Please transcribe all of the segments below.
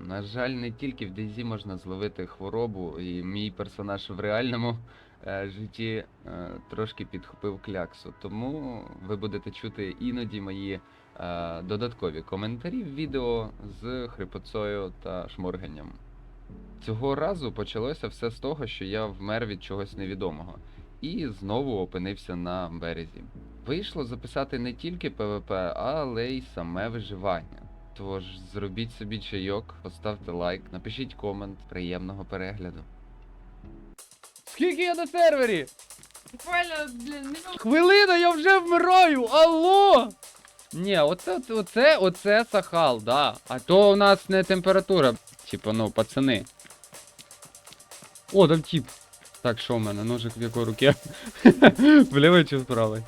На жаль, не тільки в DayZ можна зловити хворобу, і мій персонаж в реальному е, житті е, трошки підхопив кляксу. Тому ви будете чути іноді мої е, додаткові коментарі в відео з хрипотцою та шморганням. Цього разу почалося все з того, що я вмер від чогось невідомого і знову опинився на березі. Вийшло записати не тільки ПВП, але й саме виживання. Тож зробіть собі чайок, поставте лайк, напишіть комент, приємного перегляду. Скільки я на сервері? Буквально, блін. Хвилина, я вже вмираю! Алло! Ні, оце, оце, оце сахал, да. А то у нас не температура. Типа, ну, пацани. О, там тип. Так, що в мене? Ножик в якій руці? В лівій чи в правій?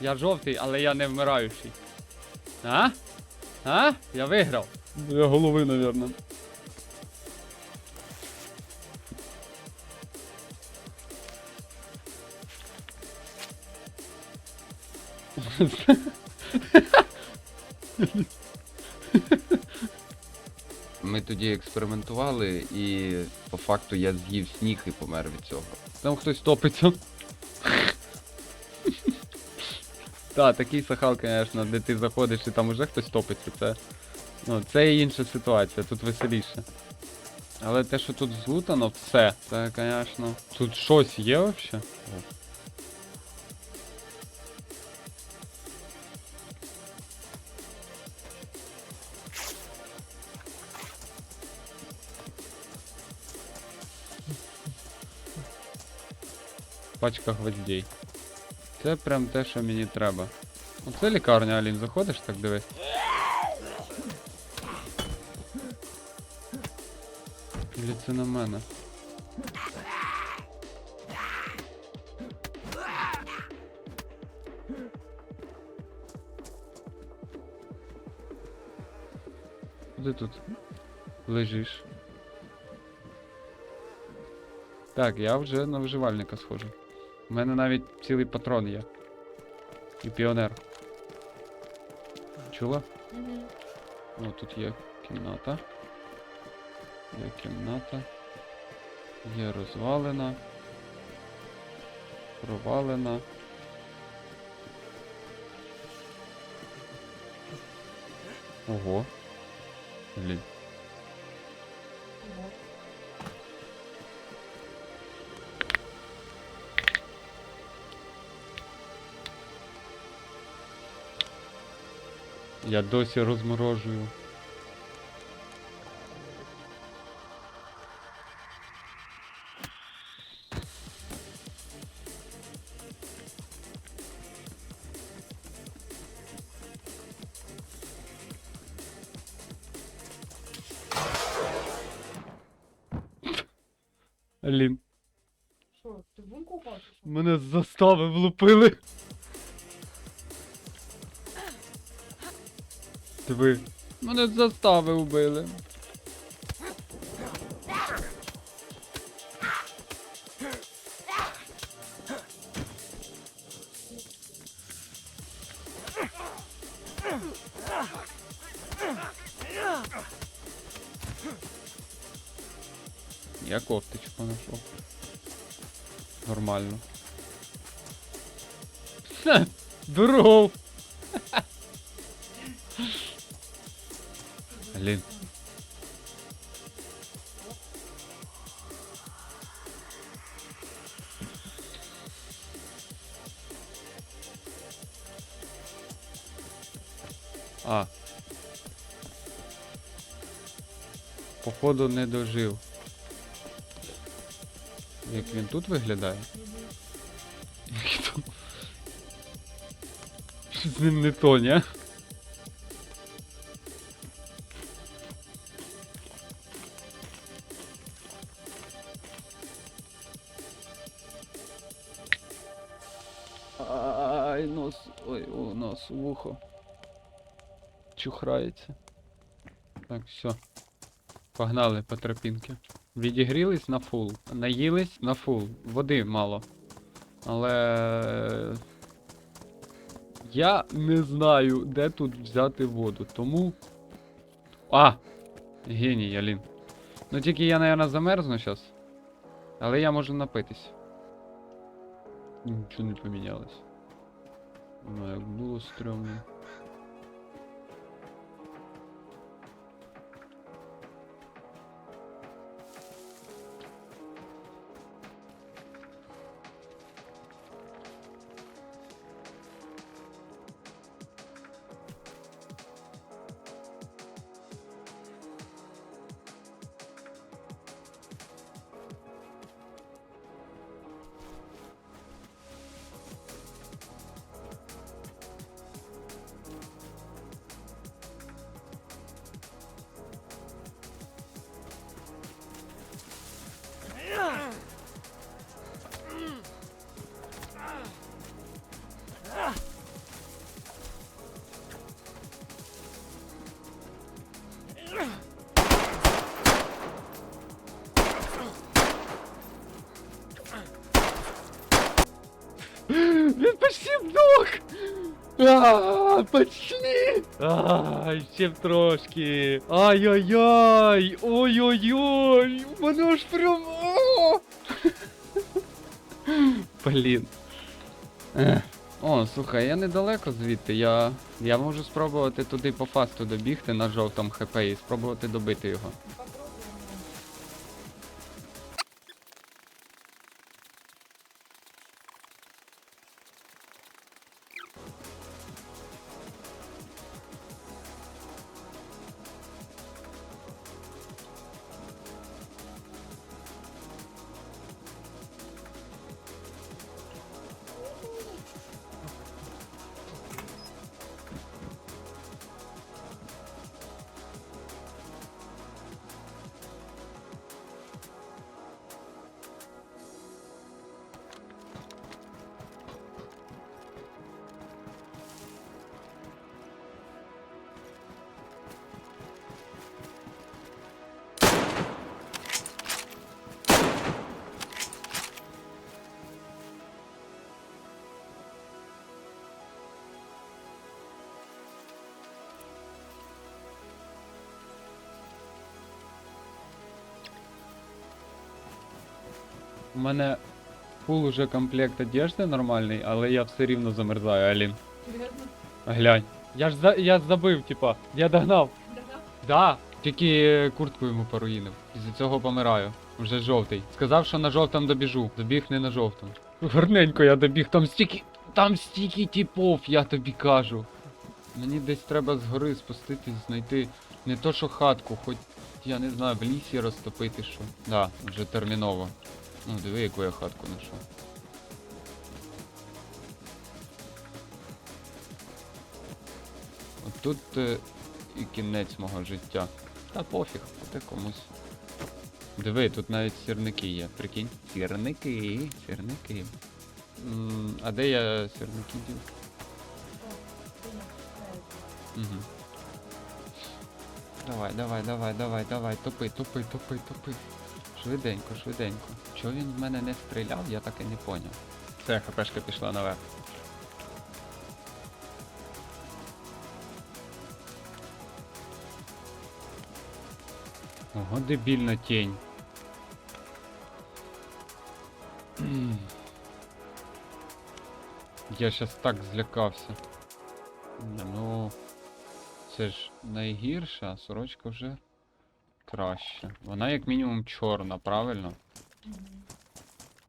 Я жовтий, але я не вмираючий. А? А? Я виграв. Я голови, навірно. Ми тоді експериментували, і по факту я з'їв сніг і помер від цього. Там хтось топиться. Так, такий сахал, звісно, де ти заходиш і там уже хтось топиться, це. Ну, це і інша ситуація, тут веселіше. Але те, що тут злутано, все, це, звісно. Тут щось є взагалі? Пачка гвоздей. Це прям те, що мені треба. Оце лікарня, Алін, заходиш, так дивись. Или це на мене? Куди тут лежиш? Так, я вже на виживальника схожу. У мене навіть цілий патрон є. І піонер. Чула? О, тут є кімната. Є кімната. Є розвалена. Провалена. Ого. Блін. Я досі розморожую. Алін, Що, ти бунку що? мене з застави влупили. Диви. Мене застави вбили. Я кофточку знайшов. Нормально. Ха, Здоров! Походу не дожив. Як він тут виглядає? Як ним не то, ні? Ай, нос. Ой, о, нос, вухо. Чухрається. Так, все. Погнали по тропінки. Відігрілись на фул. Наїлись на фул. Води мало. Але. Я не знаю, де тут взяти воду, тому. А! Геній, Алін. Ну тільки я, наверное, замерзну зараз. Але я можу напитись. Нічого не помінялось. Ну, як було стрьомно. А, почти! А, ще трошки. Ай-яй-яй! Ой-ой-ой! Мене аж прям. Блін. О, слухай, я недалеко звідти. Я. Я можу спробувати туди по фасту добігти на жовтому хп і спробувати добити його. У мене фул уже комплект одежди нормальний, але я все рівно замерзаю, Алін. Глянь. Я ж за, я забив, типа, я догнав. Да. Тільки е, куртку йому поруїнив. Із-за цього помираю. Вже жовтий. Сказав, що на жовтому добіжу. Добіг не на жовтому. Гарненько я добіг, там стільки. Там стільки типов, я тобі кажу. Мені десь треба згори спуститись, знайти не то що хатку, хоч я не знаю, в лісі розтопити що. Да, вже терміново. Ну, диви, яку я хатку знайшов. Тут е, і кінець мого життя. Та пофіг, це комусь. Диви, тут навіть сірники є, прикинь. Сірники, сірники. М, а де я сірники дів? Угу. Давай, давай, давай, давай, давай, топи, топи, топи, топи. Швиденько, швиденько. Чого він в мене не стріляв, я так і не поняв. Все, хпшка пішла наверх. Ого, дебільна тінь. Я щас так злякався. Ну, це ж найгірше, а сорочка вже краще. Вона як мінімум чорна, правильно?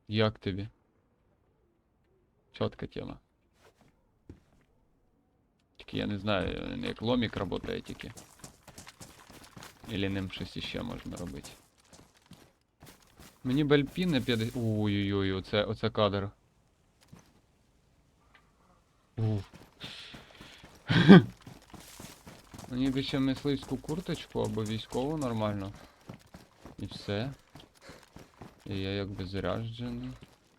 Як тобі? Чотка тема. Тільки я не знаю, як ломік працює тільки. Ілі ним щось іще можна робити. Мені бельпін на 50. Ой-ой-ой, оце, оце кадр. Мені б ще мисливську курточку або військову нормально. І все. І я якби заряджений.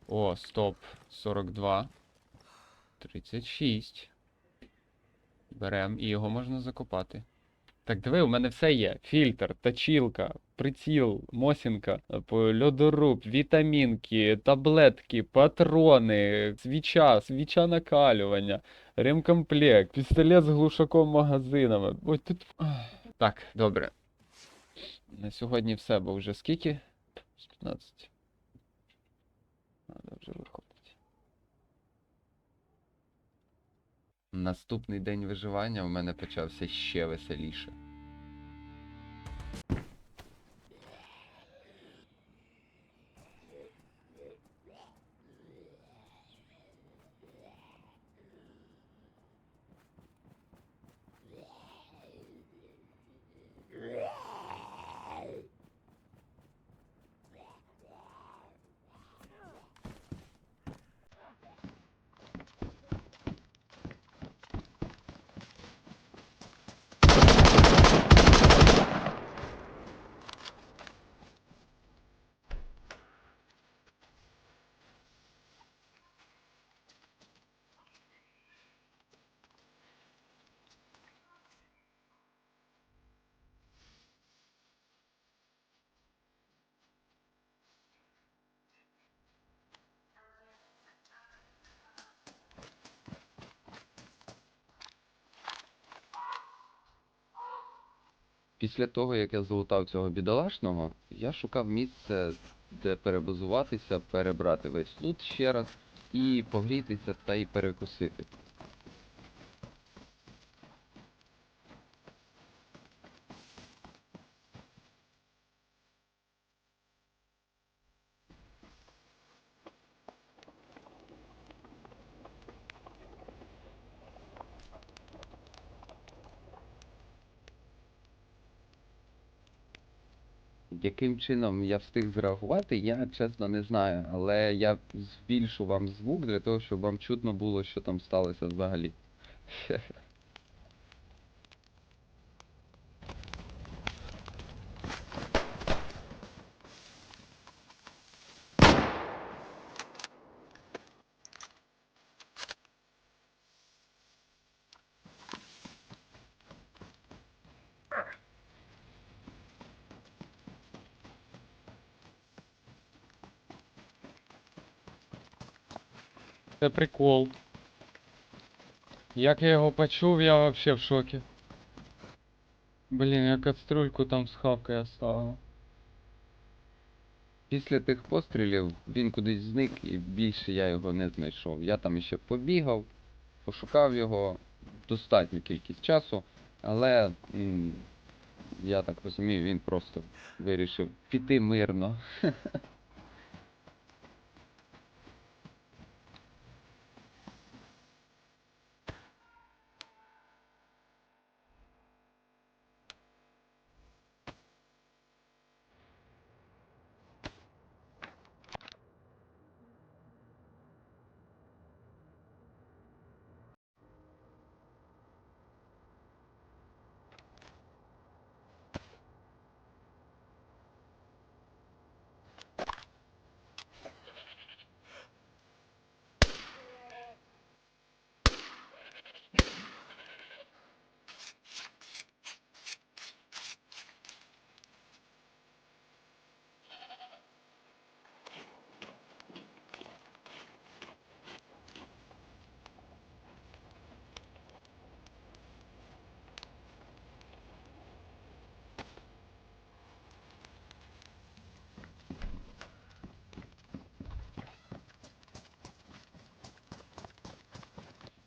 О, стоп. 42. 36. Берем, і його можна закопати. Так диви, у мене все є. Фільтр, точилка, приціл, мосінка, льодоруб, вітамінки, таблетки, патрони, свіча, свіча накалювання, ремкомплект, пістолет з глушаком магазинами. Ой, тут. Так, добре. На сьогодні все, бо вже скільки? З 15. Надо вже виходити. Наступний день виживання у мене почався ще веселіше. Після того, як я залутав цього бідолашного, я шукав місце, де перебазуватися, перебрати весь лут ще раз і погрітися та й перекусити. Яким чином я встиг зреагувати, я чесно не знаю, але я збільшу вам звук для того, щоб вам чутно було, що там сталося взагалі. Це прикол. Як я його почув, я вообще в шокі. Блін, я кастрюльку там з хавкою оставив. Після тих пострілів він кудись зник і більше я його не знайшов. Я там ще побігав, пошукав його достатню кількість часу, але я так розумію, він просто вирішив піти мирно.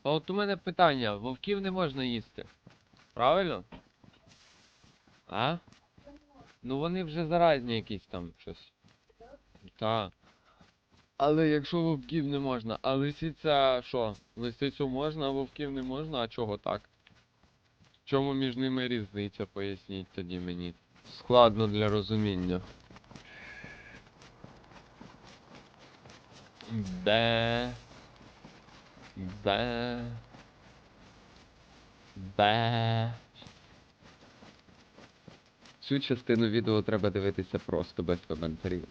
А от у мене питання, вовків не можна їсти. Правильно? А? Ну вони вже заразні якісь там щось. Так. Але якщо вовків не можна, а лисиця що? Лисицю можна, а вовків не можна, а чого так? В чому між ними різниця, поясніть тоді мені. Складно для розуміння. Де. Де. Де. Цю частину відео треба дивитися просто без коментарів.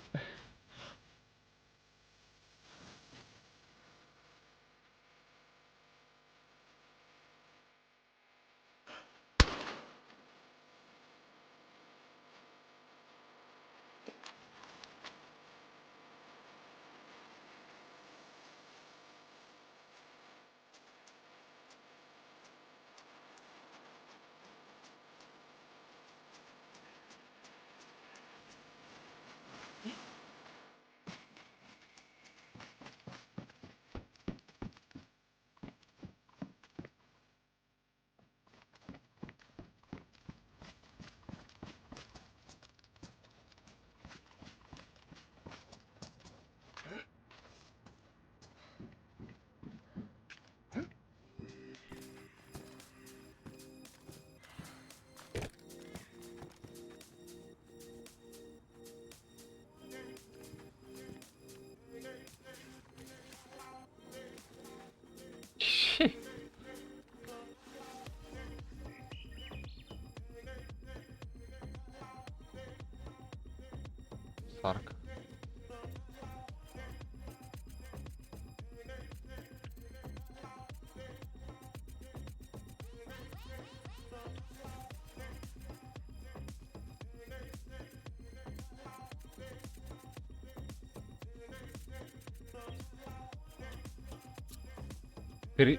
फिर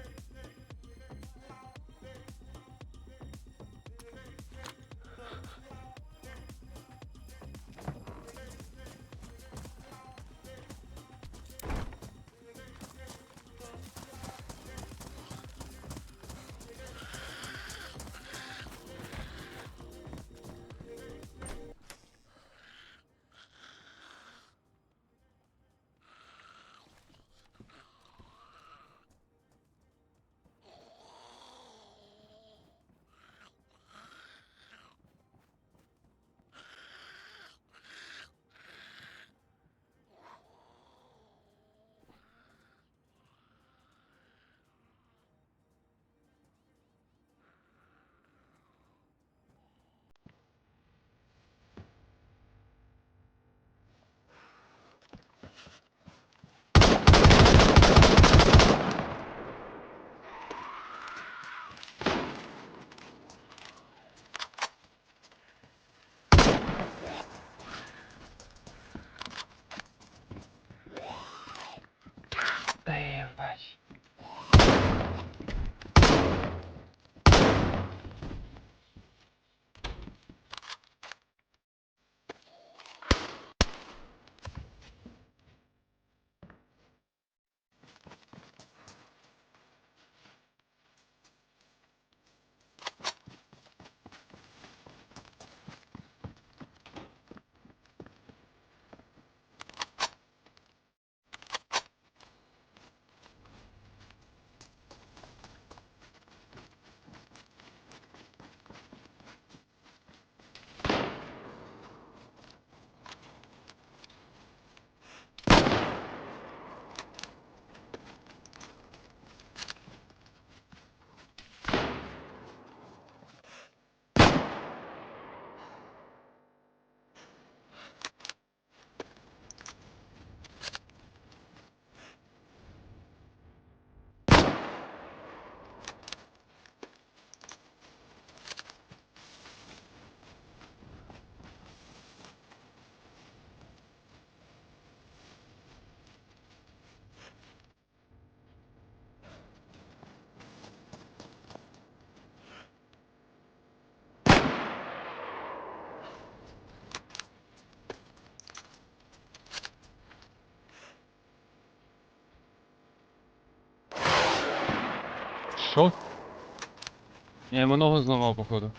Що? Я йому ногу зламав, походу.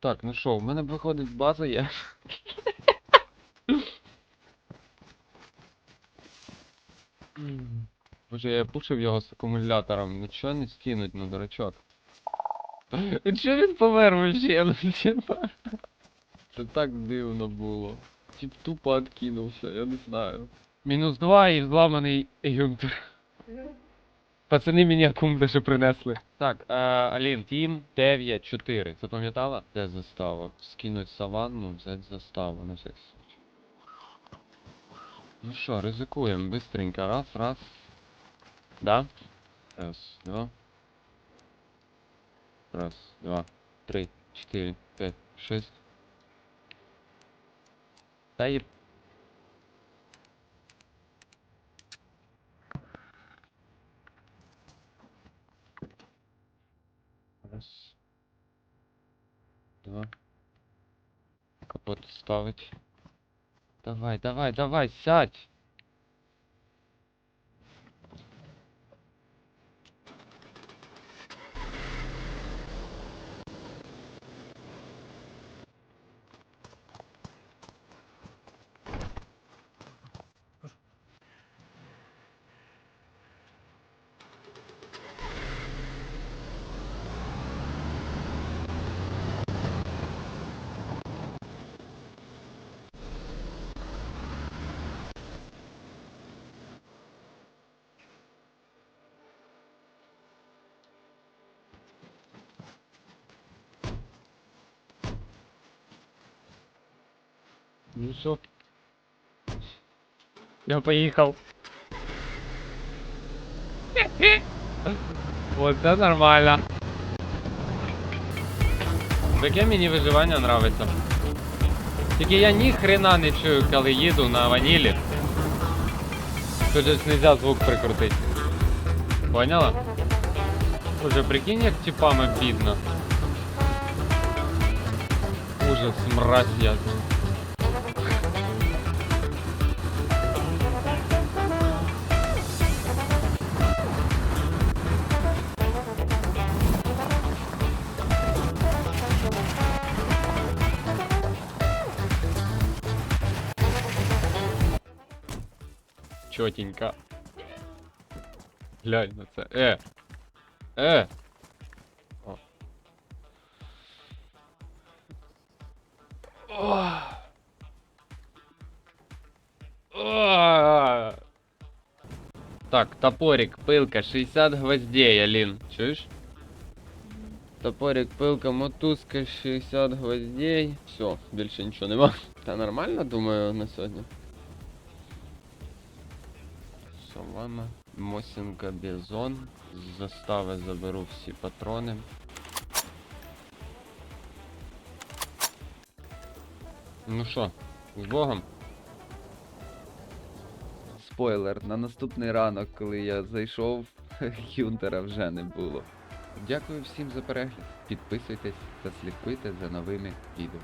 Так, ну що, в мене виходить база є. Боже, я пушив його з акумулятором, нічого не скинуть, ну дурачок. Чого він помер вообще? Це так дивно було. Тип тупо откинувся, я не знаю. Мінус два і зламаний юнтер. Пацани мені акум даже принесли. Так, е, Алін, Тім 9-4. Запам'ятала? Де застава? Скинуть саванну, взять заставу на всякий случай. Ну що, ризикуємо, быстренько. Раз, раз. Да? Раз, два. Раз, два, три, четыре, пять, шесть. И... Раз. Два. Капот ставить. Давай, давай, давай, сядь! Ну все. Я поехал. Вот це нормально. Таке мені виживання нравиться. Тільки я ні хрена не чую, коли їду на ванілі. Тут же ж нельзя звук прикрутити. Поняла? Уже прикинь, як типами бідно. Ужас, мразь я. Чотенько. Глянь на це. Е! Е! О. Ох. Ох. Так, топорик, пилка, 60 гвоздей, Алін. Чуєш? Топорик, пилка, мотузка, 60 гвоздей. Все, більше нічого нема. Та нормально, думаю, на сьогодні. Савана. Мосінка Бізон. З застави заберу всі патрони. Ну що, з Богом? Спойлер, на наступний ранок, коли я зайшов, Юнтера вже не було. Дякую всім за перегляд. Підписуйтесь та слідкуйте за новими відео.